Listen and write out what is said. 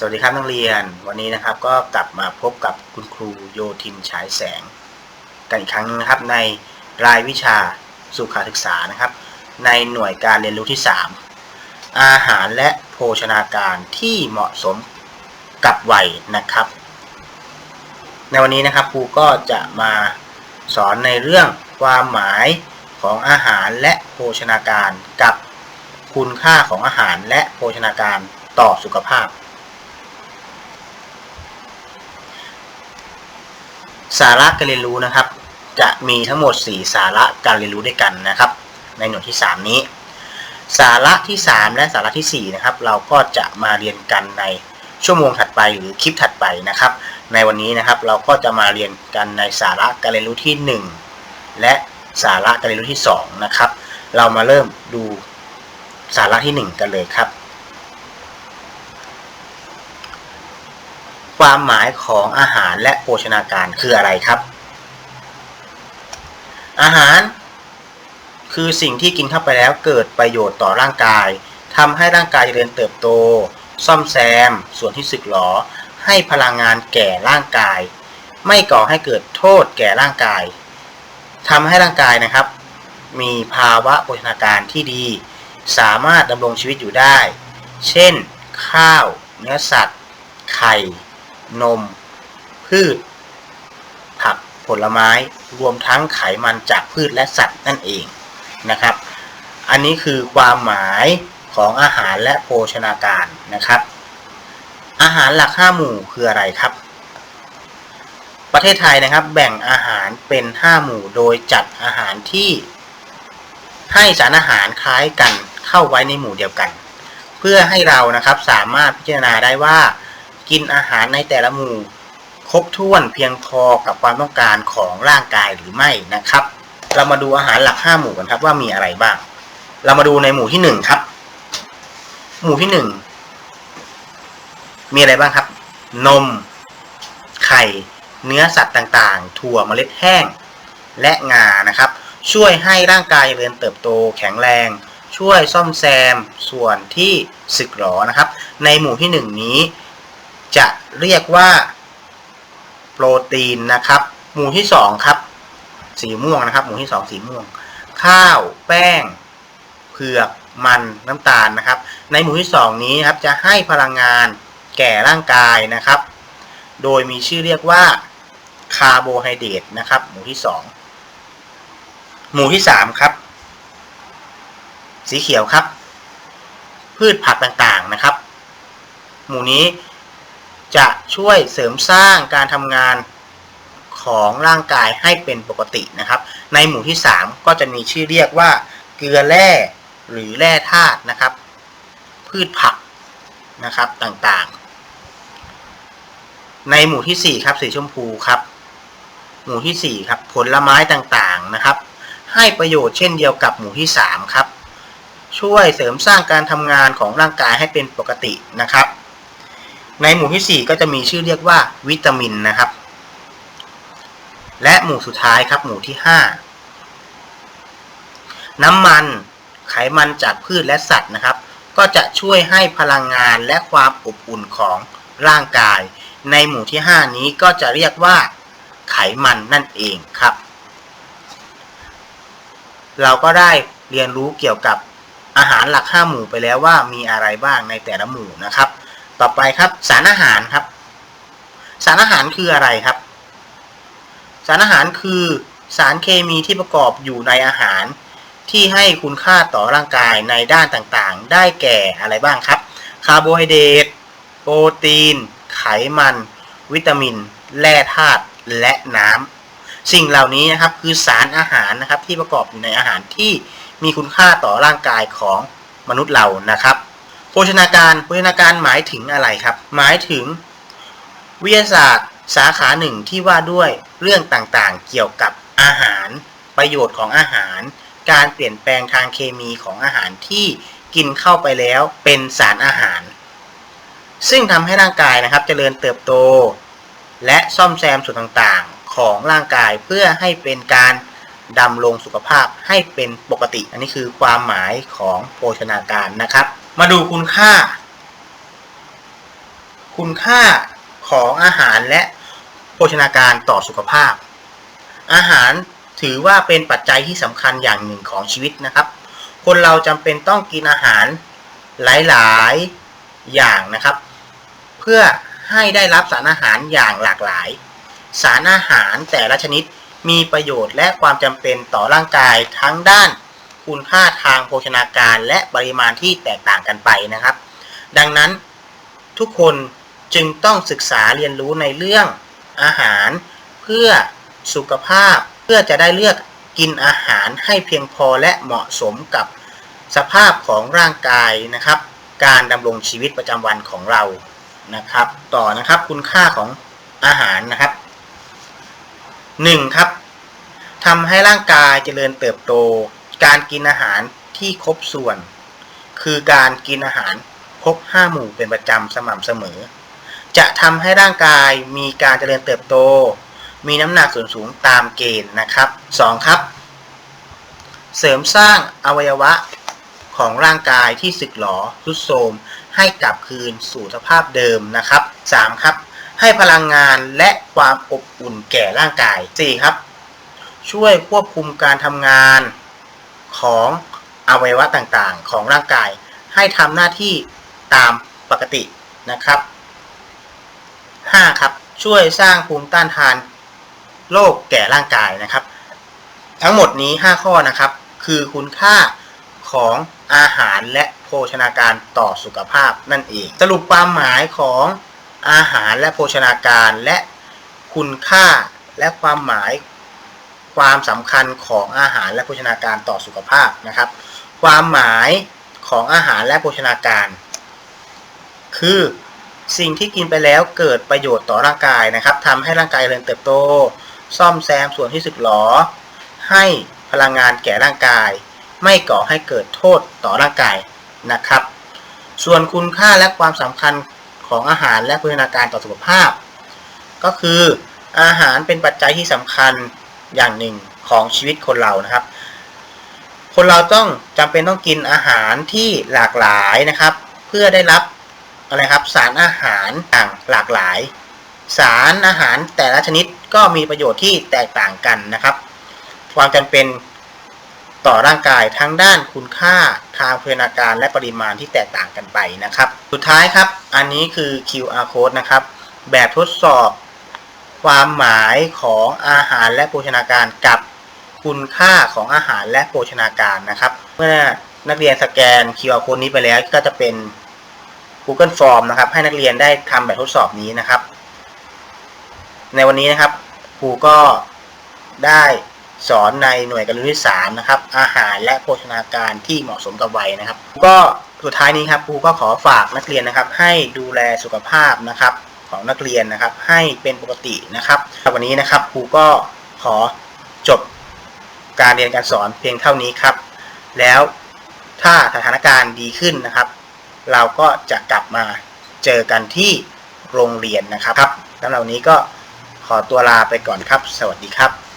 สวัสดีครับนักเรียนวันนี้นะครับก็กลับมาพบกับคุณครูโยทินฉายแสง กันอีกครั้งนะครับในรายวิชาสุขศึกษานะครับ ในหน่วยการเรียนรู้ที่ 3 อาหารและโภชนาการที่เหมาะสมกับวัยนะครับ ในวันนี้นะครับครูก็จะมาสอนในเรื่องความหมายของอาหารและโภชนาการกับคุณค่าของอาหารและโภชนาการต่อสุขภาพ สาระการเรียนรู้นะครับ จะมีทั้งหมด 4 สาระการเรียนรู้ด้วยกันนะครับ ในหน่วยที่ 3 นี้ สาระที่ 3 และสาระทีสี่ 4 นะครับ เราก็จะมาเรียนกันในชั่วโมงถัดไปหรือคลิปถัดไปนะครับ ในวันนี้นะครับเราก็จะมาเรียนกันในสาระการเรียนรู้ที่ 1 และสาระการเรียนรู้ที่ 2 นะครับ เรามาเริ่มดูสาระที่ 1 กันเลยครับ ความหมายของอาหารและโภชนาการคืออะไรครับ อาหารคือสิ่งที่กินเข้าไปแล้วเกิดประโยชน์ต่อร่างกายทำให้ร่างกายเจริญเติบโต ซ่อมแซม ส่วนที่สึกหรอ ให้พลังงานแก่ร่างกาย ไม่ก่อให้เกิดโทษแก่ร่างกายทำให้ร่างกายนะครับ มีภาวะโภชนาการที่ดี สามารถดำรงชีวิตอยู่ได้ เช่น ข้าว เนื้อสัตว์ ไข่ นม พืช ผักผลไม้รวมทั้งไขมันจากพืชและสัตว์นั่นเองนะครับ อันนี้คือความหมายของอาหารและโภชนาการนะครับ อาหารหลักห้าหมู่คืออะไรครับ ประเทศไทยนะครับแบ่งอาหารเป็น5หมู่โดยจัดอาหารที่ให้สารอาหารคล้ายกันเข้าไว้ในหมู่เดียวกัน เพื่อให้เรานะครับสามารถพิจารณาได้ว่า กินอาหารในแต่ละหมู่ ครบถ้วนเพียงพอกับความต้องการของร่างกายหรือไม่นะครับ เรามาดูอาหารหลัก 5 หมู่กันครับว่ามีอะไรบ้าง เรามาดูในหมู่ที่ 1 ครับ หมู่ที่ 1 มีอะไรบ้างครับ นม ไข่ เนื้อสัตว์ต่างๆ ถั่วเมล็ดแห้ง และงานะครับ ช่วยให้ร่างกายเจริญเติบโตแข็งแรง ช่วยซ่อมแซมส่วนที่สึกหรอนะครับ ในหมู่ที่ 1 นี้ จะเรียกว่าโปรตีนนะครับ หมู่ที่2ครับ สีม่วงนะครับ หมู่ที่2สีม่วง ข้าวแป้งเผือกมันน้ำตาลนะครับ ในหมู่ที่2นี้ครับจะให้พลังงานแก่ร่างกายนะครับ โดยมีชื่อเรียกว่าคาร์โบไฮเดรตนะครับ หมู่ที่2หมู่ที่3ครับ สีเขียวครับ พืชผักต่างๆนะครับ หมู่นี้ จะช่วยเสริมสร้างการทำงานของร่างกายให้เป็นปกตินะครับ ในหมู่ที่ 3 ก็จะมีชื่อเรียกว่าเกลือแร่หรือแร่ธาตุนะครับ พืชผักนะครับต่างๆ ในหมู่ที่ 4 ครับสีชมพูครับ หมู่ที่ 4 ครับผลไม้ต่างๆนะครับ ให้ประโยชน์เช่นเดียวกับหมู่ที่ 3 ครับ ช่วยเสริมสร้างการทำงานของร่างกายให้เป็นปกตินะครับ ในหมู่ที่ 4 ก็จะมีชื่อเรียกว่าวิตามินนะครับ และหมู่สุดท้ายครับหมู่ที่ 5 น้ำมันไขมันจากพืชและสัตว์นะครับ ก็จะช่วยให้พลังงานและความอบอุ่นของร่างกาย ในหมู่ที่ 5 นี้ก็จะเรียกว่า ไขมันนั่นเองครับ เราก็ได้เรียนรู้เกี่ยวกับอาหารหลัก 5 หมู่ไปแล้วว่ามีอะไรบ้างในแต่ละหมู่นะครับ ต่อไปครับสารอาหารครับ สารอาหารคืออะไรครับ สารอาหารคือสารเคมีที่ประกอบอยู่ในอาหาร ที่ให้คุณค่าต่อร่างกายในด้านต่างๆ ได้แก่อะไรบ้างครับคาร์โบไฮเดรตโปรตีน ไขมัน วิตามิน แร่ธาตุและน้ำสิ่งเหล่านี้นะครับคือสารอาหารนะครับที่ประกอบอยู่ในอาหารที่มีคุณค่าต่อร่างกายของมนุษย์เรานะครับ ชนาการโภชนาการหมายถึงอะไรครับ หมายถึงวิทยาศาสตร์สาขาหนึ่งที่ว่าด้วยเรื่องต่างๆ เกี่ยวกับอาหาร ประโยชน์ของอาหาร การเปลี่ยนแปลงทางเคมีของอาหารที่กินเข้าไปแล้วเป็นสารอาหาร ซึ่งทำให้ร่างกายนะครับเจริญเติบโต และซ่อมแซมส่วนต่างๆ ของร่างกายเพื่อให้เป็นการดำรงสุขภาพให้เป็นปกติ อันนี้คือความหมายของโภชนาการนะครับ มาดูคุณค่า คุณค่าของอาหารและโภชนาการต่อสุขภาพ อาหารถือว่าเป็นปัจจัยที่สำคัญอย่างหนึ่งของชีวิตนะครับ คนเราจำเป็นต้องกินอาหารหลายๆอย่างนะครับ เพื่อให้ได้รับสารอาหารอย่างหลากหลาย สารอาหารแต่ละชนิดมีประโยชน์และความจำเป็นต่อร่างกายทั้งด้าน คุณค่าทางโภชนาการและปริมาณที่แตกต่างกันไปนะครับ ดังนั้นทุกคนจึงต้องศึกษาเรียนรู้ในเรื่องอาหาร เพื่อสุขภาพเพื่อจะได้เลือกกินอาหารให้เพียงพอและเหมาะสมกับสภาพของร่างกายนะครับ การดำรงชีวิตประจำวันของเรานะครับ ต่อนะครับคุณค่าของอาหารนะครับ 1. ครับทำให้ร่างกายเจริญเติบโต การกินอาหารที่ครบส่วน คือการกินอาหารครบห้าหมู่เป็นประจำสม่ำเสมอ จะทำให้ร่างกายมีการเจริญเติบโต มีน้ำหนักส่วนสูงตามเกณฑ์นะครับ 2. ครับ เสริมสร้างอวัยวะของร่างกายที่สึกหรอทรุดโทรมให้กลับคืนสู่สภาพเดิมนะครับ 3. ครับ ให้พลังงานและความอบอุ่นแก่ร่างกาย 4. ครับ ช่วยควบคุมการทำงาน ของอวัยวะต่างๆ ของร่างกาย ให้ทำหน้าที่ตามปกตินะครับ 5. ครับ ช่วยสร้างภูมิต้านทานโรคแก่ร่างกายนะครับ ทั้งหมดนี้ 5 ข้อนะครับ คือคุณค่าของอาหารและโภชนาการต่อสุขภาพนั่นเอง สรุปความหมายของอาหารและโภชนาการและคุณค่าและความหมาย ความสำคัญของอาหารและโภชนาการต่อสุขภาพนะครับ ความหมายของอาหารและโภชนาการ คือสิ่งที่กินไปแล้วเกิดประโยชน์ต่อร่างกายนะครับทำให้ร่างกายเจริญเติบโต ซ่อมแซมส่วนที่สึกหรอ ให้พลังงานแก่ร่างกาย ไม่ก่อให้เกิดโทษต่อร่างกายนะครับ ส่วนคุณค่าและความสำคัญของอาหารและโภชนาการต่อสุขภาพ ก็คืออาหารเป็นปัจจัยที่สำคัญ อย่างหนึ่งของชีวิตคนเรานะครับ คนเราต้องจำเป็นต้องกินอาหารที่หลากหลายนะครับ เพื่อได้รับอะไรครับสารอาหารต่างหลากหลาย สารอาหารแต่ละชนิดก็มีประโยชน์ที่แตกต่างกันนะครับ ความจำเป็นต่อร่างกายทั้งด้านคุณค่าทางโภชนาการและปริมาณที่แตกต่างกันไปนะครับ สุดท้ายครับ อันนี้คือ QR code นะครับ แบบทดสอบ ความหมายของอาหารและโภชนาการกับคุณค่าของอาหารและโภชนาการนะครับ เมื่อนักเรียนสแกน QR code นี้ไปแล้วก็จะเป็น Google Form นะครับ ให้นักเรียนได้ทำแบบทดสอบนี้นะครับ ในวันนี้นะครับครูก็ได้สอนในหน่วยการเรียนที่3นะครับ อาหารและโภชนาการที่เหมาะสมกับวัยนะครับ ก็สุดท้ายนี้ครับครูก็ขอฝากนักเรียนนะครับ ให้ดูแลสุขภาพนะครับ ของนักเรียนนะครับ ให้เป็นปกตินะครับวันนี้นะครับครูก็ขอจบการเรียนการสอนเพียงเท่านี้ครับ แล้วถ้าสถานการณ์ดีขึ้นนะครับ เราก็จะกลับมาเจอกันที่โรงเรียนนะครับครับสำหรับวันนี้ก็ขอตัวลาไปก่อนครับ สวัสดีครับ